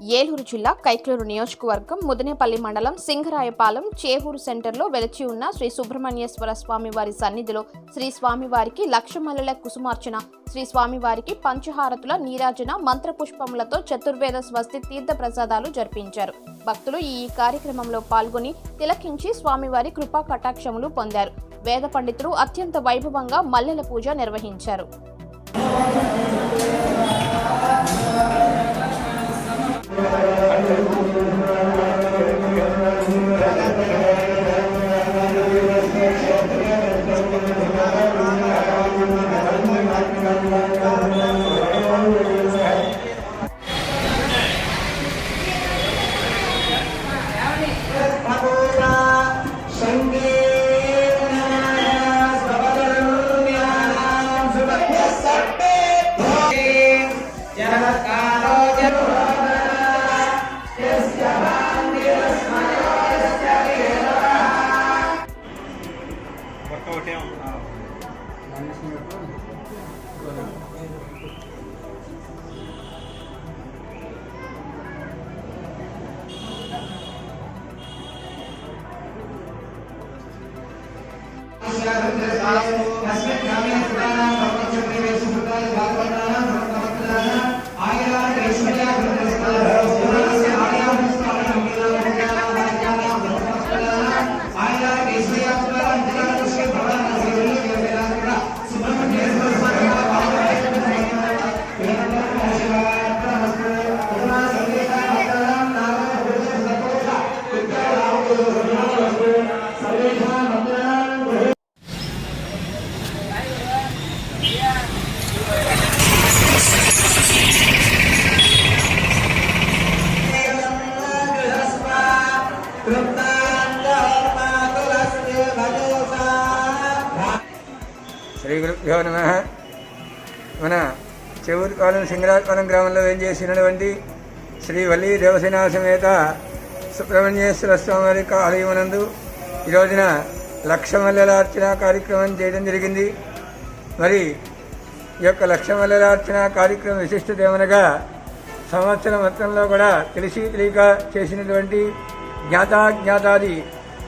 ఏలూరు జిల్లా కైక్లూరు నియోజకవర్గం ముదనేపల్లి మండలం సింగరాయపాలెం చేహూరు సెంటర్లో వెలచి ఉన్న శ్రీ సుబ్రహ్మణ్యేశ్వర స్వామివారి సన్నిధిలో శ్రీ స్వామివారికి లక్షమల్లెల కుసుమార్చన శ్రీ స్వామివారికి పంచహారతుల నీరాజన మంత్రపుష్పములతో చతుర్వేద స్వస్తి తీర్థ ప్రసాదాలు జరిపించారు. భక్తులు ఈ కార్యక్రమంలో పాల్గొని తిలకించి స్వామివారి కృపా కటాక్షములు పొందారు. వేద పండితులు అత్యంత వైభవంగా మల్లెల పూజ నిర్వహించారు. अस्मिन् ग्रामीणसुखानां प्रपञ्चप्रियसुहृदाय भागवतानां శ్రీ గురుభ్యో నమ. మన చెవురుపాలెం సింగరాజపాలెం గ్రామంలో ఏం చేసినటువంటి శ్రీ వల్లి దేవసేనా సమేత సుబ్రహ్మణ్యేశ్వర స్వామి వారి ఈరోజున లక్ష మల్లెల లక్షమల్లెలార్చన కార్యక్రమం చేయడం జరిగింది. మరి ఈ యొక్క లక్షమల్లెలార్చన కార్యక్రమం విశిష్టత ఏమనగా సంవత్సరం మొత్తంలో కూడా తెలిసి తెలియక చేసినటువంటి జ్ఞాతాజ్ఞాతాది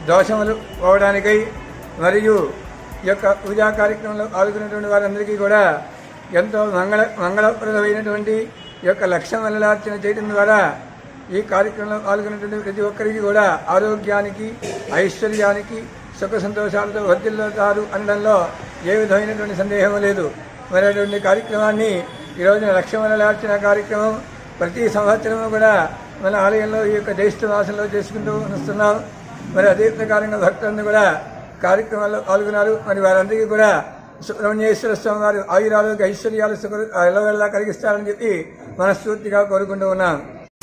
దోషములు పోవడానికై మరియు ఈ యొక్క పూజా కార్యక్రమంలో పాల్గొన్నటువంటి వారందరికీ కూడా ఎంతో మంగళ మంగళప్రదమైనటువంటి ఈ యొక్క లక్ష్యం చేయడం ద్వారా ఈ కార్యక్రమంలో పాల్గొన్నటువంటి ప్రతి ఒక్కరికి కూడా ఆరోగ్యానికి ఐశ్వర్యానికి సుఖ సంతోషాలతో వర్ధిల్లుతారు అనడంలో ఏ విధమైనటువంటి సందేహం లేదు. మరి అటువంటి కార్యక్రమాన్ని ఈరోజు లక్ష్మణలార్చన కార్యక్రమం ప్రతి సంవత్సరము కూడా మన ఆలయంలో ఈ యొక్క జ్యేష్ఠ మాసంలో చేసుకుంటూ వస్తున్నాం. మరి అదే ప్రకారంగా భక్తులందరూ కూడా కార్యక్రమాల్లో పాల్గొన్నారు. మరి వారందరికీ కూడా సుబ్రహ్మణ్యేశ్వర స్వామి వారు ఆయురారోగ్య ఐశ్వర్యాలు సుఖ ఎల్లవెల్లా కలిగిస్తారని చెప్పి మనస్ఫూర్తిగా కోరుకుంటూ ఉన్నాం.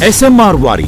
ఎస్ఎంఆర్ వారి